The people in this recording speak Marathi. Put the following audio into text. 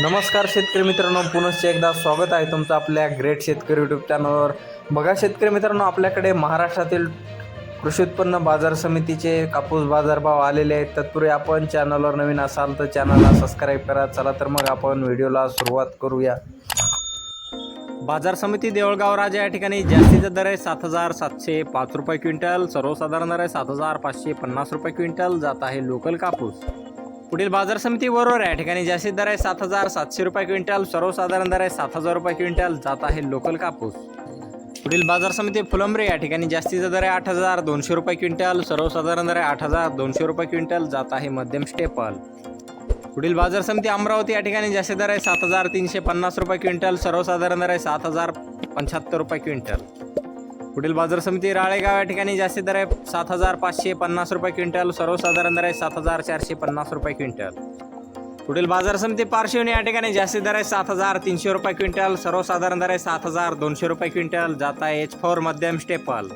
नमस्कार शेतकरी मित्रांनो पुनश्च एकदा स्वागत आहे तुमचं आपल्या ग्रेट शेतकरी यूट्यूब चॅनलवर बघा शेतकरी मित्रांनो आपल्याकडे महाराष्ट्रातील कृषी उत्पन्न बाजार समितीचे कापूस बाजारभाव आलेले आहेत. तत्पूर्वी आपण चॅनलवर नवीन असाल तर चॅनलला सबस्क्राईब करा. चला तर मग आपण व्हिडिओला सुरुवात करूया. बाजार समिती देवळगाव राजा या ठिकाणी जास्तीचा दर आहे सात हजार सातशे पाच रुपये क्विंटल सर्वसाधारण दर आहे सात हजार पाचशे पन्नास रुपये क्विंटल. जात आहे लोकल कापूस. पुढील बाजार समिती बरोबर या ठिकाणी जास्तीत दर आहे सात हजार सातशे रुपये क्विंटल सर्वसाधारण दर आहे सात हजार रुपये क्विंटल जात आहे लोकल कापूस. पुढील बाजार समिती फुलंब्रे या ठिकाणी जास्तीचा दर आहे आठ हजार दोनशे रुपये क्विंटल सर्वसाधारण दर आहे आठ हजार दोनशे रुपये क्विंटल जात आहे मध्यम स्टेपल. पुढील बाजार समिती अमरावती या ठिकाणी जास्तीत दर आहे सात हजार तीनशे पन्नास रुपये क्विंटल सर्वसाधारण दर आहे सात हजार पंच्याहत्तर रुपये क्विंटल. पुढील बाजार समिती राळेगाव या ठिकाणी जास्ती दर आहे. सात हजार पाचशे पन्नास रुपये क्विंटल सर्वसाधारण दर आहे सात हजार चारशे पन्नास रुपये क्विंटल. पुढील बाजार समिती पार्श्वनी या ठिकाणी जास्ती दर आहे सात हजार तीनशे रुपये क्विंटल सर्वसाधारण दर आहे सात हजार दोनशे रुपये क्विंटल. जाता एच फोर मध्यम स्टेपल